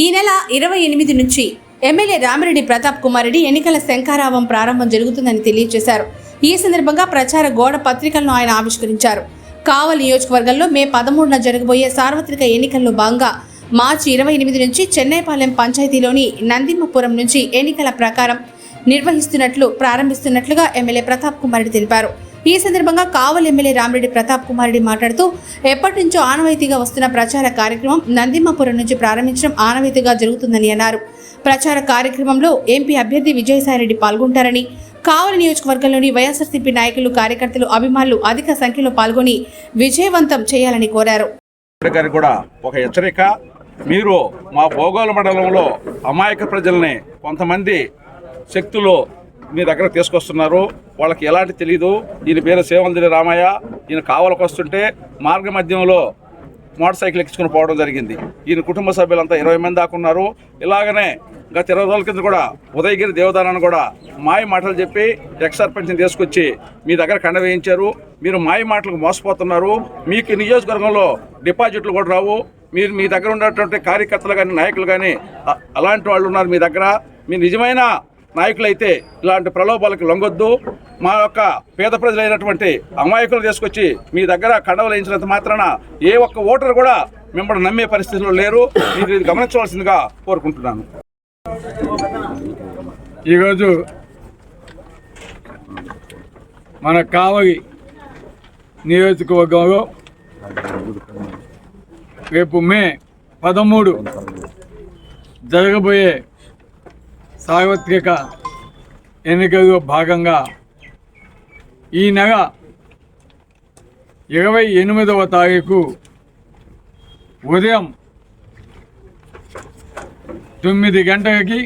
ఈ నెల ఇరవై ఎనిమిది నుంచి ఎమ్మెల్యే రామిరెడ్డి ప్రతాప్ కుమార్ రెడ్డి ఎన్నికల శంఖారావం ప్రారంభం జరుగుతుందని తెలియజేశారు. ఈ సందర్భంగా ప్రచార గోడ పత్రికలను ఆయన ఆవిష్కరించారు. కావలి నియోజకవర్గంలో మే పదమూడున జరగబోయే సార్వత్రిక ఎన్నికల్లో భాగంగా మార్చి ఇరవై ఎనిమిది నుంచి చెన్నైపాలెం పంచాయతీలోని నందిమ్మపురం నుంచి ఎన్నికల ప్రకారం నిర్వహిస్తున్నట్లు ప్రారంభిస్తున్నట్లుగా ఎమ్మెల్యే ప్రతాప్ కుమార్ రెడ్డి తెలిపారు. ఈ సందర్భంగా కావలి ఎమ్మెల్యే రామిరెడ్డి ప్రతాప్ కుమార్ రెడ్డి మాట్లాడుతూ ఎప్పటి నుంచో ఆనవాయితీగా వస్తున్న ప్రచార కార్యక్రమం నందిమ్మపురం నుంచి ప్రారంభించడం ఆనవాయితీగా జరుగుతుందని అన్నారు. ప్రచార కార్యక్రమంలో ఎంపీ అభ్యర్థి విజయసాయిరెడ్డి పాల్గొంటారని కావలి నియోజకవర్గంలోని వైఎస్ఆర్సీపీ నాయకులు కార్యకర్తలు అభిమానులు అధిక సంఖ్యలో పాల్గొని విజయవంతం చేయాలని కోరారు. కూడా ఒక హెచ్చరిక. మీరు మా భోగోళ మండలంలో అమాయక ప్రజల్ని కొంతమంది శక్తులు మీ దగ్గర తీసుకొస్తున్నారు. వాళ్ళకి ఎలాంటి తెలియదు ఈయన పేరు సేవందిరి రామయ్య. ఈయన కావలకు వస్తుంటే మార్గ మధ్యంలో మోటార్ సైకిల్ ఎక్కించుకుని పోవడం జరిగింది. ఈయన కుటుంబ సభ్యులంతా ఇరవై మంది దాకా ఉన్నారు. ఇలాగనే గత ఇరవై రోజుల కింద కూడా ఉదయగిరి దేవదానాన్ని కూడా మాయ మాటలు చెప్పి ఎక్స్ సర్పంచ్ని తీసుకొచ్చి మీ దగ్గర కండ వేయించారు. మీరు మాయ మాటలకు మోసపోతున్నారు. మీకు నియోజకవర్గంలో డిపాజిట్లు కూడా రావు. మీరు మీ దగ్గర ఉన్నటువంటి కార్యకర్తలు కానీ నాయకులు కానీ అలాంటి వాళ్ళు ఉన్నారు మీ దగ్గర. మీ నిజమైన నాయకులైతే ఇలాంటి ప్రలోభాలకు లొంగొద్దు. మా యొక్క పేద ప్రజలైనటువంటి అమాయకులు తీసుకొచ్చి మీ దగ్గర కండవలు మాత్రాన ఏ ఒక్క ఓటరు కూడా మిమ్మల్ని నమ్మే పరిస్థితిలో లేరు. మీరు ఇది గమనించవలసిందిగా కోరుకుంటున్నాను. ఈరోజు మన కావలి నియోజకవర్గంలో రేపు మే పదమూడు జరగబోయే సార్వత్రిక ఎన్నికల్లో భాగంగా ఈ నెల ఇరవై ఎనిమిదవ తారీఖు ఉదయం తొమ్మిది గంటలకి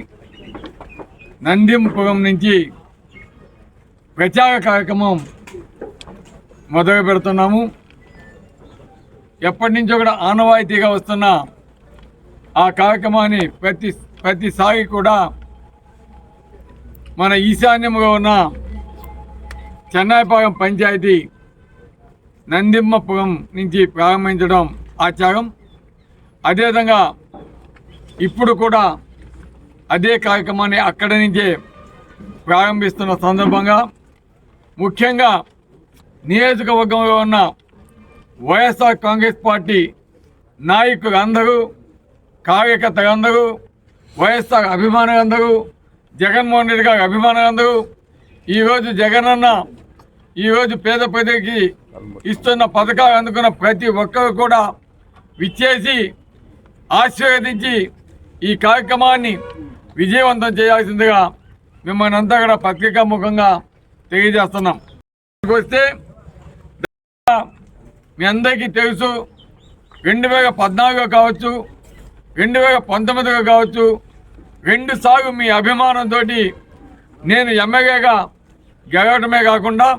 నందింపురం నుంచి ప్రచార కార్యక్రమం మొదలు పెడుతున్నాము. ఎప్పటి నుంచో కూడా ఆనవాయితీగా వస్తున్న ఆ కార్యక్రమాన్ని ప్రతి ప్రతిసారి కూడా మన ఈశాన్యంలో ఉన్న చెన్నాయిపాలెం పంచాయతీ నందిమ్మపురం నుంచి ప్రారంభించడం ఆచారం. అదేవిధంగా ఇప్పుడు కూడా అదే కార్యక్రమాన్ని అక్కడి నుంచే ప్రారంభిస్తున్న సందర్భంగా ముఖ్యంగా నియోజకవర్గంలో ఉన్న వైఎస్ఆర్ కాంగ్రెస్ పార్టీ నాయకులు అందరూ కార్యకర్తలందరూ వైఎస్ఆర్ అభిమానులందరూ జగన్మోహన్ రెడ్డి గారి అభిమానులందరూ ఈరోజు అన్న ఈరోజు పేద ప్రజలకి ఇస్తున్న పథకాలు అందుకున్న ప్రతి ఒక్కరు కూడా విచ్చేసి ఆశీర్వదించి ఈ కార్యక్రమాన్ని విజయవంతం చేయాల్సిందిగా మిమ్మల్ని అంతా కూడా పత్రికా ముఖంగా తెలియజేస్తున్నాం. వస్తే మీ అందరికీ తెలుసు రెండు వేల పద్నాలుగులో కావచ్చు రెండు వేల పంతొమ్మిదిలో కావచ్చు రెండు సాగు మీ అభిమానంతో నేను ఎమ్మెల్యేగా గెలవటమే కాకుండా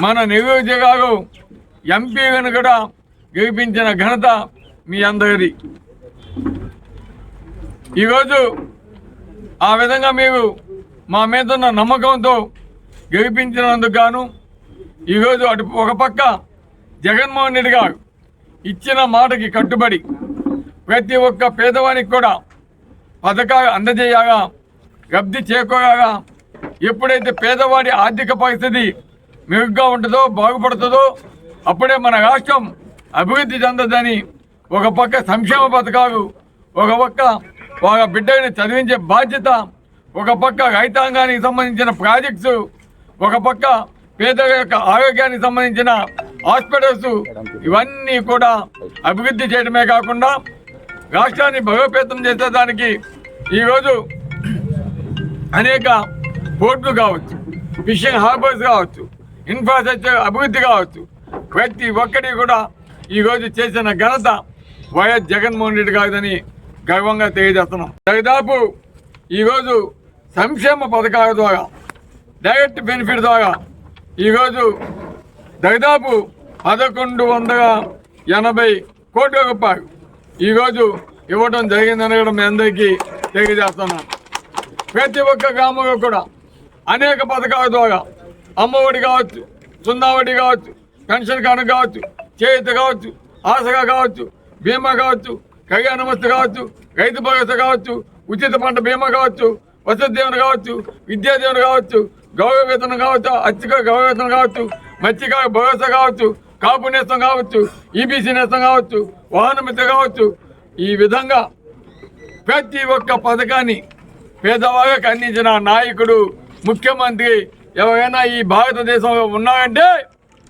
మన నెల్లూరు ఎంపీలను కూడా గెలిపించిన ఘనత మీ అందరిది. ఈరోజు ఆ విధంగా మీరు మా మీద ఉన్న నమ్మకంతో గెలిపించినందుకు గాను ఈరోజు అటు ఒక పక్క జగన్మోహన్ రెడ్డి గారు ఇచ్చిన మాటకి కట్టుబడి ప్రతి ఒక్క పేదవానికి కూడా పథకాలు అందజేయగా లబ్ధి చేకూరగా ఎప్పుడైతే పేదవాడి ఆర్థిక పరిస్థితి మెరుగ్గా ఉంటుందో బాగుపడుతుందో అప్పుడే మన రాష్ట్రం అభివృద్ధి చెందదని ఒక పక్క సంక్షేమ పథకాలు ఒక పక్క వాళ్ళ బిడ్డని చదివించే బాధ్యత ఒక పక్క రైతాంగానికి సంబంధించిన ప్రాజెక్ట్స్ ఒక పక్క పేదల యొక్క ఆరోగ్యానికి సంబంధించిన హాస్పిటల్స్ ఇవన్నీ కూడా అభివృద్ధి చేయడమే కాకుండా రాష్ట్రాన్ని బలోపేతం చేసేదానికి ఈరోజు అనేక పోర్టులు కావచ్చు ఫిషింగ్ హార్బర్స్ కావచ్చు ఇన్ఫ్రాస్ట్రక్చర్ అభివృద్ధి కావచ్చు ప్రతి ఒక్కటి కూడా ఈరోజు చేసిన ఘనత వైఎస్ జగన్మోహన్ రెడ్డి గారిదని గర్వంగా తెలియజేస్తున్నాం. దాదాపు ఈరోజు సంక్షేమ పథకాల ద్వారా డైరెక్ట్ బెనిఫిట్ ద్వారా ఈరోజు దాదాపు పదకొండు వందల ఎనభై కోట్ల రూపాయలు ఈరోజు ఇవ్వడం జరిగిందని కూడా మీ అందరికీ తెలియజేస్తున్నాను. ప్రతి ఒక్క గ్రామంలో కూడా అనేక పథకాల ద్వారా అమ్మఒడి కావచ్చు సున్నావడి కావచ్చు పెన్షన్ కార్డు కావచ్చు చేయూత కావచ్చు ఆశగా కావచ్చు బీమా కావచ్చు కళ్యాణ నమస్తే కావచ్చు రైతు భరోసా కావచ్చు ఉచిత పంట బీమా కావచ్చు వసతి దీవెన కావచ్చు విద్యా దీవెన కావచ్చు గౌరవ వేతనం కావచ్చు అత్యక గౌరవ వేతనం కావచ్చు మత్స్యకార భరోసా కావచ్చు కాపు నేస్తం కావచ్చు ఈబీసీ నేస్తం కావచ్చు వాహన మిత్ర కావచ్చు. ఈ విధంగా ప్రతి ఒక్క పథకాన్ని పేదవాళ్ళకు అందించిన నాయకుడు ముఖ్యమంత్రి ఎవరైనా ఈ భారతదేశంలో ఉన్నారంటే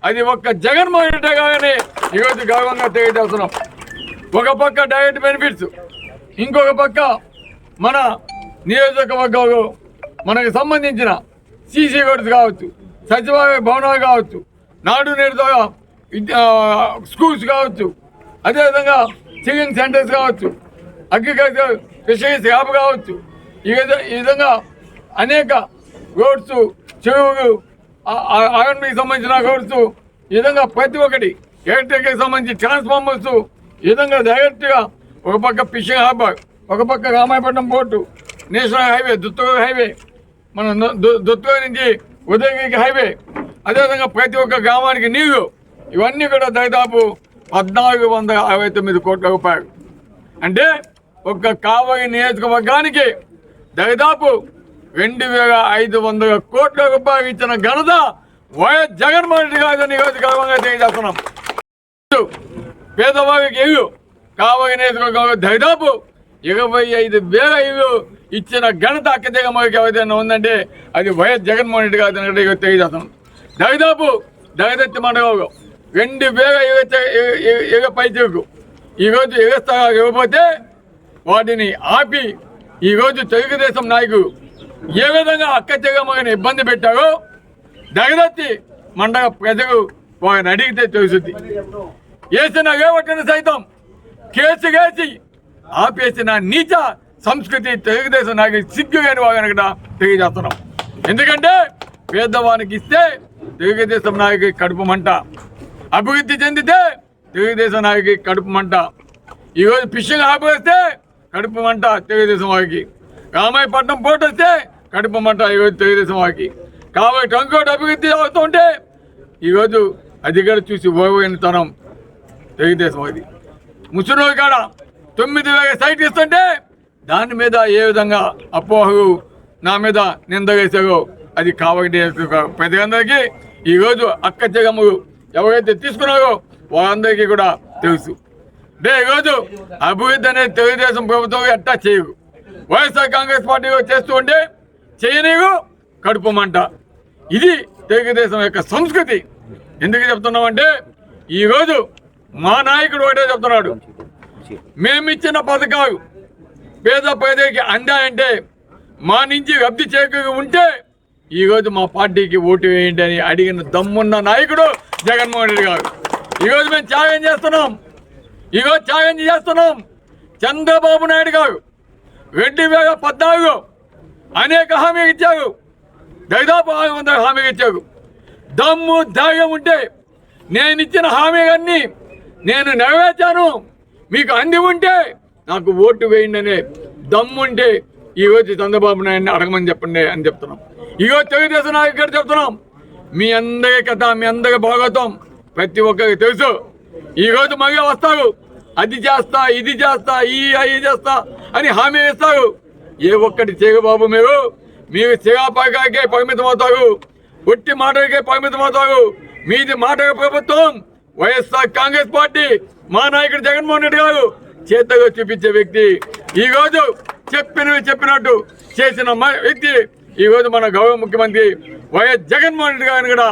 అది ఒక్క జగన్మోహన్ రెడ్డి గారిని ఈరోజు గౌరవంగా తెలియజేస్తున్నాం. ఒక పక్క డైరెక్ట్ బెనిఫిట్స్ ఇంకొక పక్క మన నియోజకవర్గంలో మనకు సంబంధించిన సీసీ రోడ్స్ కావచ్చు సచివాలయ భవనాలు కావచ్చు నాడు నేడు ద్వారా స్కూల్స్ కావచ్చు అదేవిధంగా సింగింగ్ సెంటర్స్ కావచ్చు అగ్రికల్చర్ ఫిషరీస్ యాప్ కావచ్చు. ఈ ఈ విధంగా అనేక రోడ్స్ చెరువులు ఆర్ఎన్బికి సంబంధించిన రోడ్స్ ఈ విధంగా ప్రతి ఒక్కటి ఎలక్ట్రిక్కి సంబంధించి ట్రాన్స్ఫార్మర్స్ ఈ విధంగా డైరెక్ట్గా ఒక పక్క ఫిషింగ్ హార్బర్ ఒక పక్క Ramayapatnam port national highway Dutturu highway మన దు- దుత్తూరు నుంచి ఉదయగిరికి హైవే అదేవిధంగా ప్రతి ఒక్క గ్రామానికి నీరు ఇవన్నీ కూడా దాదాపు పద్నాలుగు వందల అరవై తొమ్మిది కోట్ల రూపాయలు. అంటే ఒక్క కావలి నియోజకవర్గానికి దాదాపు రెండు వేల ఐదు వందల కోట్ల రూపాయలు ఇచ్చిన ఘనత వైఎస్ జగన్మోహన్ రెడ్డి గారి నియోజకవర్గంగా తెలియజేస్తున్నాం. పేదవారికి ఇల్లు కావలి నియోజకవర్గంలో దాదాపు ఇరవై ఐదు వేల ఇల్లు ఇచ్చిన ఘనత అక్కడిగా మనకి ఏదైనా ఉందంటే అది వైఎస్ జగన్మోహన్ రెడ్డి గారి తెలియజేస్తున్నాం. దాదాపు దగదత్తి మండలంలో రెండు వేల ఇరవై పై చెరుకు ఈరోజు ఎగస్తాగా ఇవ్వకపోతే వాటిని ఆపి ఈరోజు తెలుగుదేశం నాయకులు ఏ విధంగా అక్క చెగమ్మని ఇబ్బంది పెట్టారో దగదత్తి మండల ప్రజలు వారిని అడిగితే తెలుసుద్ది. వేసిన రేవటిని సైతం కేసు వేసి ఆపేసిన నీచ సంస్కృతి తెలుగుదేశం నాయకు సిగ్గు కాని వారిని కూడా తెలియజేస్తున్నాం. ఎందుకంటే పేదవానికి ఇస్తే తెలుగుదేశం నాయకు కడుపు మంట. అభివృద్ధి చెందితే తెలుగుదేశం నాయకు కడుపు మంట. ఈరోజు ఫిషింగ్ ఆపేస్తే కడుపు మంట తెలుగుదేశం వారికి రామాయపట్నం పోటీ వస్తే కడుపు మంట ఈరోజు తెలుగుదేశం వారికి కాబట్టి ఇంకోటి అభివృద్ధి అవుతుంటే ఈరోజు అధికారి చూసి ఓవైనతనం తెలుగుదేశం అది ముసలి కాడ తొమ్మిది వేల సైట్ ఇస్తుంటే దాని మీద ఏ విధంగా అపోహలు నా మీద నింద వేసారో అది కావటి ప్రజలందరికీ ఈరోజు అక్క జగములు ఎవరైతే తీసుకున్నారో వారందరికీ కూడా తెలుసు. అంటే ఈరోజు అభివృద్ధి అనేది తెలుగుదేశం ప్రభుత్వం ఎట్టా చేయవు. వైఎస్ఆర్ కాంగ్రెస్ పార్టీ చేస్తూ ఉంటే చేయనీవు కడుపు మంట ఇది తెలుగుదేశం యొక్క సంస్కృతి. ఎందుకు చెప్తున్నామంటే ఈరోజు మా నాయకుడు ఒకటే చెప్తున్నాడు. మేమిచ్చిన పథకాలు పేద పేదకి అందాయంటే మా నుంచి లబ్ధి చేకూరి ఉంటే ఈరోజు మా పార్టీకి ఓటు వేయండి అని అడిగిన దమ్మున్న నాయకుడు జగన్మోహన్ రెడ్డి గారు. ఈరోజు మేము ఛాలెంజ్ చేస్తున్నాం. ఇగో త్యాగం చేస్తున్నాం. చంద్రబాబు నాయుడు గారు. రెండు వేల పద్నాలుగు. అనేక హామీలు ఇచ్చారు. దాదాపు ఆరు వందల హామీలు ఇచ్చారు. దమ్ము ధైర్యం ఉంటే నేను ఇచ్చిన హామీలన్నీ నేను నెరవేర్చాను. మీకు అంది ఉంటే నాకు ఓటు వేయండి అనే దమ్ముంటే ఈరోజు చంద్రబాబు నాయుడిని అడగమని చెప్పండి అని చెప్తున్నాం. ఈరోజు తెలుగుదేశం నాయకుడు గారు చెప్తున్నాం. మీ అందరి కథ మీ అందరి భాగవతం ప్రతి ఒక్కరికి తెలుసు. ఈరోజు మళ్ళీ వస్తారు. అది చేస్తా ఇది చేస్తా ఈ అది చేస్తా అని హామీ ఇస్తారు. ఏ ఒక్కటి చేయబాబు బాబు మీరు. మీరు శిలాపాకాకే పరిమితం అవుతారు. ఒట్టి మాటలకే పరిమితం అవుతారు. మీది మాటల ప్రభుత్వం వైఎస్ఆర్ కాంగ్రెస్ పార్టీ మా నాయకుడు జగన్మోహన్ రెడ్డి గారు చేతగా చూపించే వ్యక్తి. ఈ రోజు చెప్పినవి చెప్పినట్టు చేసిన వ్యక్తి ఈ రోజు మన గౌరవ ముఖ్యమంత్రి వైఎస్ జగన్మోహన్ రెడ్డి గారిని కూడా